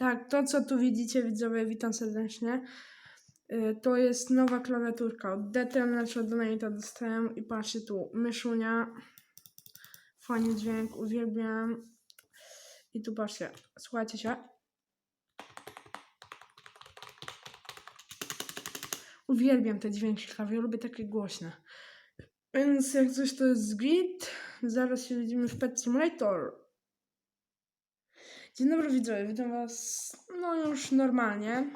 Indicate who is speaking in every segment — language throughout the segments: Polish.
Speaker 1: Tak, to co tu widzicie, widzowie, witam serdecznie. Y, To jest nowa klawiaturka od DTM, znaczy od Donate'a dostałem i patrzcie tu, myszunia. Fajny dźwięk, uwielbiam. I tu patrzcie, słuchajcie się. Uwielbiam te dźwięki klawiatury, lubię takie głośne. Więc jak coś to jest git, zaraz się widzimy w Pet Simulator. Dzień dobry widzowie, witam was no już normalnie.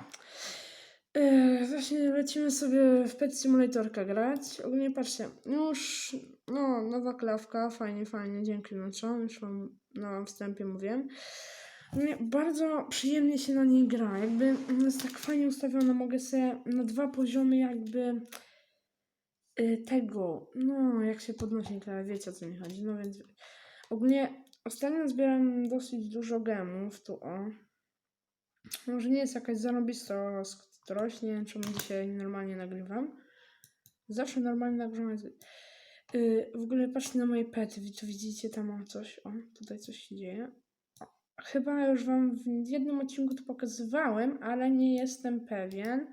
Speaker 1: Yy, właśnie lecimy sobie w Pet Simulatorka grać. Ogólnie patrzcie, już no nowa klawka, fajnie, fajnie, dzięki Nacho, już wam na wstępie mówiłem. Ogólnie bardzo przyjemnie się na niej gra, jakby jest tak fajnie ustawiona, mogę sobie na dwa poziomy jakby yy, tego, no jak się podnosi klawiatura, wiecie o co mi chodzi, no więc ogólnie Ostatnio zbieram dosyć dużo gemów, tu o. Może nie jest jakaś zarobista skorość, nie wiem czemu dzisiaj normalnie nagrywam. Zawsze normalnie nagrywam. Yy, w ogóle patrzcie na moje pety, tu widzicie tam o coś, o, tutaj coś się dzieje. Chyba już wam w jednym odcinku to pokazywałem, ale nie jestem pewien.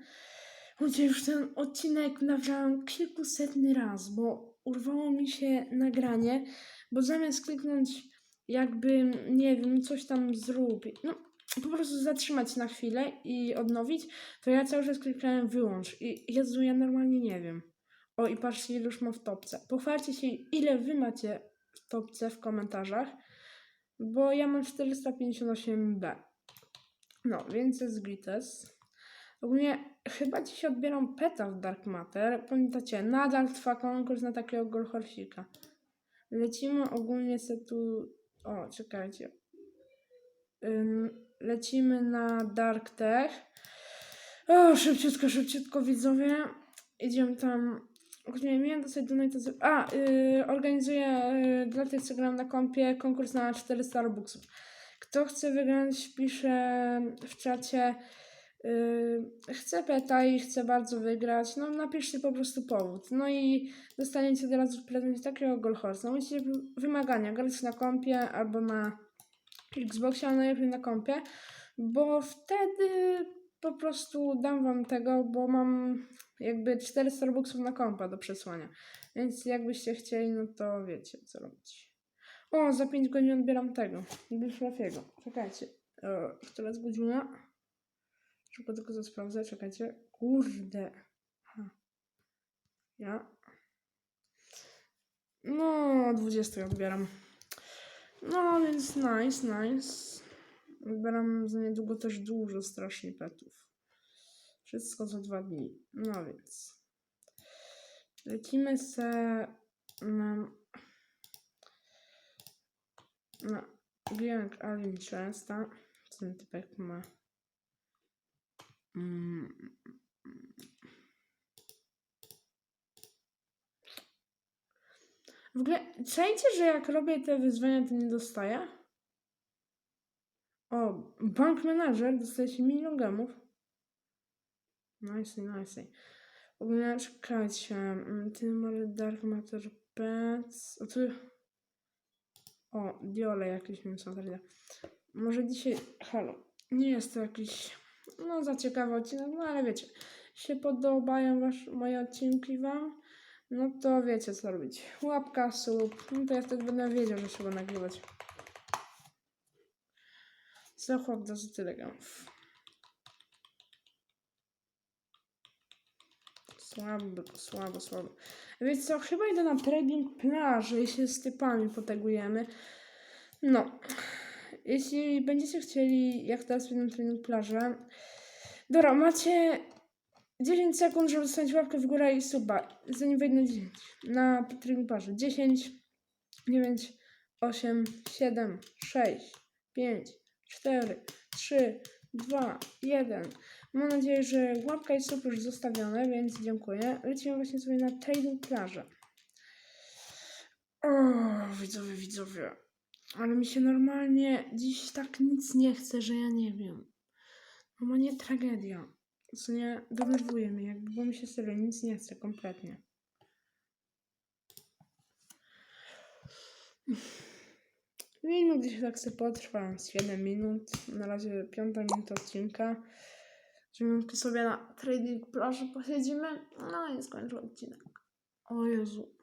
Speaker 1: Ludzie, już ten odcinek nagrałem kilkusetny raz, bo urwało mi się nagranie, bo zamiast kliknąć jakby, nie wiem, coś tam zrób, no po prostu zatrzymać na chwilę i odnowić, to ja cały czas klikałem wyłącz i Jezu, ja normalnie nie wiem. O i patrzcie, ile już mam w topce. Pochwalcie się, ile wy macie w topce w komentarzach, bo ja mam 458B. No, więc jest Glites. Ogólnie chyba dziś odbieram peta w Dark Matter. Pamiętacie, nadal trwa konkurs na takiego golhorsika. Lecimy ogólnie se tu... O, czekajcie. Lecimy na Dark Tech. O, szybciutko, szybciutko widzowie. Idziemy tam. Nie miałem dosyć donate. A, yy, organizuję yy, dla tych, co gram na kompie, konkurs na 400 robuxów. Kto chce wygrać, pisze w czacie. Yy, chcę peta i chcę bardzo wygrać. No, napiszcie po prostu powód. No i dostaniecie od razu w prezencie takiego Golhorsa. Musicie wy- wymagania grać na kompie albo na Xboxie, ale najlepiej na kompie, bo wtedy po prostu dam wam tego, bo mam jakby 400 robuxów na kompa do przesłania. Więc jakbyście chcieli, no to wiecie co robić. O, za 5 godzin odbieram tego, Bilflafiego. Czekajcie, e, która jest godzina? Szybko tylko to sprawdzę, czekajcie. Kurde. Ja. No, o 20 odbieram. No, więc nice, nice. Odbieram za niedługo też dużo strasznie petów. Wszystko za dwa dni. No więc. Lecimy se na. Na Gang Alien często. Co ten typek ma? Mm. W ogóle, czajcie, że jak robię te wyzwania, to nie dostaję? O, bank manager dostaje się milion gemów. Nice, nice. W ogóle, czekajcie. mm, Ty może Dark Matter Pets. O, tu... O, diole jakieś mi są. Może dzisiaj... Halo. Nie jest to jakiś... No, za ciekawy odcinek, no ale wiecie. Się podobają wasz, moje odcinki wam? No to wiecie co robić. Łapka, sub. No to ja wtedy będę wiedział, że trzeba nagrywać. Co chłop do tyle gemów. Słabo, słabo, słabo. Wiecie co, chyba idę na trading plaży i się z typami potegujemy. No. Jeśli będziecie chcieli, jak teraz na trading plażę. Dobra, macie 10 sekund, żeby dostać łapkę w górę i suba. Zanim wejdę na 10. Na trading plaży. 10, 9, 8, 7, 6, 5, 4, 3, 2, 1. Mam nadzieję, że łapka i sub już zostawione, więc dziękuję. Lecimy właśnie sobie na trading plażę. O, widzowie, widzowie. Ale mi się normalnie dziś tak nic nie chce, że ja nie wiem. Normalnie tragedia. Co nie denerwuje mnie, jakby, bo mi się serio nic nie chce kompletnie. minut, gdzieś tak sobie potrwa, z 7 minut, na razie piąta minuta odcinka. Minutki sobie na trading plaży posiedzimy, no i skończę odcinek. O Jezu.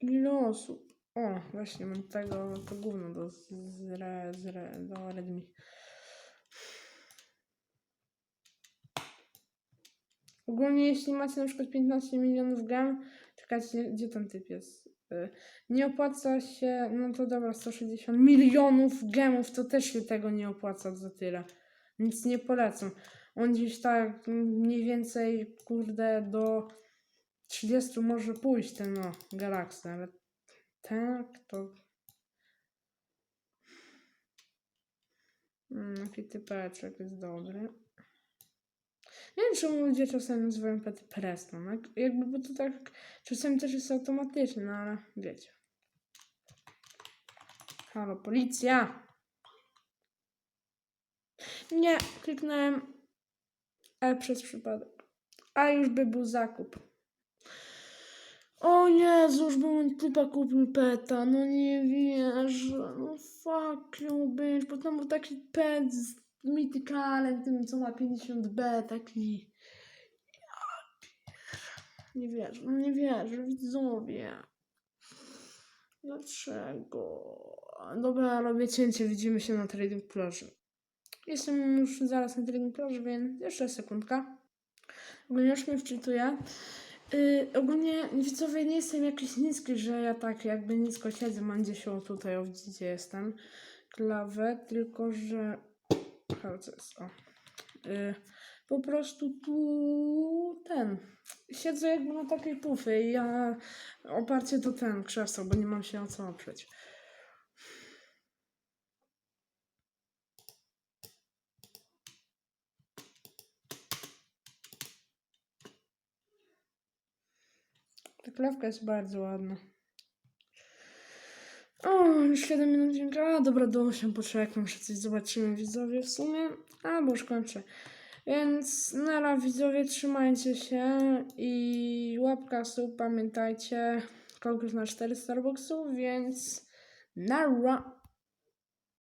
Speaker 1: Ile osób? O, właśnie mam tego, to gówno do zre, zre, do Redmi. Ogólnie jeśli macie na przykład 15 milionów gem, czekajcie, gdzie ten typ jest? Y, Nie opłaca się, no to dobra, 160 milionów gemów, to też się tego nie opłaca za tyle. Nic nie polecam. On gdzieś tak mniej więcej, kurde, do 30 może pójść ten, no, Galaxy, ale tak, to... Mm, jaki typeczek jest dobry. Nie wiem, czemu ludzie czasami nazywają pety Preston. Jak, jakby, bo to tak czasami też jest automatyczne, no ale wiecie. Halo, policja! Nie, kliknąłem E przez przypadek. A już by był zakup. O Jezu, już bym typa kupił peta, no nie wierzę, no fuck you bitch, bo tam był taki pet z Mythicalem, tym co ma 50b, taki... Nie wierzę, no nie wierzę, widzowie. Dlaczego? Dobra, robię cięcie, widzimy się na trading plaży. Jestem już zaraz na trading plaży, więc jeszcze sekundka. Ogólnie już mnie wczytuję. Yy, ogólnie widzowie nie jestem jakiś niski, że ja tak jakby nisko siedzę, mam o tutaj, o jestem. Klawę, tylko że... Jest? O. Yy, po prostu tu ten. Siedzę jakby na takiej pufy i ja oparcie to ten krzesło, bo nie mam się o co oprzeć. Klawka jest bardzo ładna. O, już 7 minut dźwięka. A, dobra, do 8 poczekam, jeszcze coś zobaczymy widzowie w sumie. A, bo już kończę. Więc nara widzowie, trzymajcie się i łapka sub, pamiętajcie. Konkurs na 4 Starbucksów, więc nara.